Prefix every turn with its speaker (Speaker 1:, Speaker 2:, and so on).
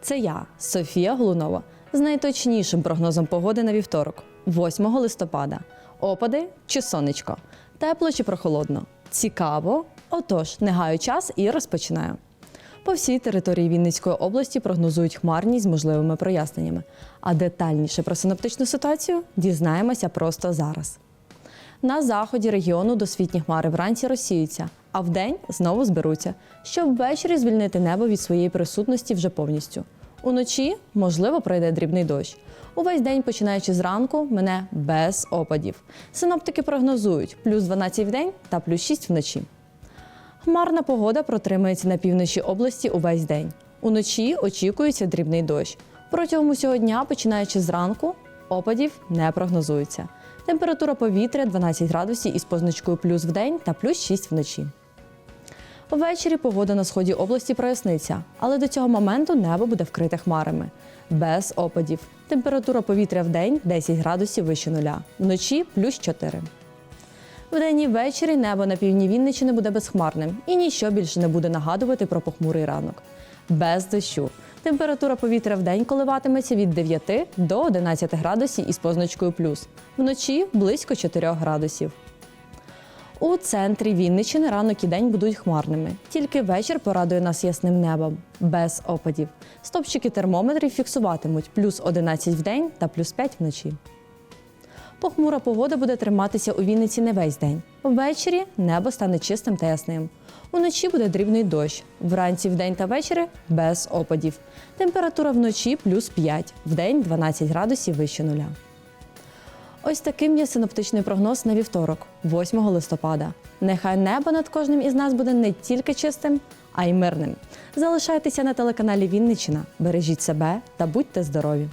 Speaker 1: Це я, Софія Глунова, з найточнішим прогнозом погоди на вівторок, 8 листопада. Опади чи сонечко? Тепло чи прохолодно? Цікаво? Отож, не гаю час і розпочинаю. По всій території Вінницької області прогнозують хмарність з можливими проясненнями. А детальніше про синоптичну ситуацію дізнаємося просто зараз. На заході регіону досвітні хмари вранці розсіються, а вдень знову зберуться, щоб ввечері звільнити небо від своєї присутності вже повністю. Уночі, можливо, пройде дрібний дощ. Увесь день, починаючи зранку, мене без опадів. Синоптики прогнозують плюс 12 в день та плюс 6 вночі. Хмарна погода протримається на півночі області увесь день. Уночі очікується дрібний дощ. Протягом усього дня, починаючи зранку, опадів не прогнозується. Температура повітря 12 градусів із позначкою плюс в день та плюс 6 вночі. Ввечері погода на сході області проясниться, але до цього моменту небо буде вкрите хмарами. Без опадів. Температура повітря в день 10 градусів вище нуля, вночі плюс 4. Вдень і ввечері небо на півдні Вінниччини буде безхмарним і ніщо більше не буде нагадувати про похмурий ранок. Без дощу. Температура повітря в день коливатиметься від 9 до 11 градусів із позначкою плюс. Вночі близько 4 градусів. У центрі Вінниччини ранок і день будуть хмарними. Тільки вечір порадує нас ясним небом, без опадів. Стопчики термометрів фіксуватимуть плюс 11 в день та плюс 5 вночі. Похмура погода буде триматися у Вінниці не весь день. Ввечері небо стане чистим та ясним. Уночі буде дрібний дощ. Вранці вдень та ввечері без опадів. Температура вночі плюс 5, вдень 12 градусів вище нуля. Ось таким є синоптичний прогноз на вівторок, 8 листопада. Нехай небо над кожним із нас буде не тільки чистим, а й мирним. Залишайтеся на телеканалі Вінничина. бережіть себе та будьте здорові!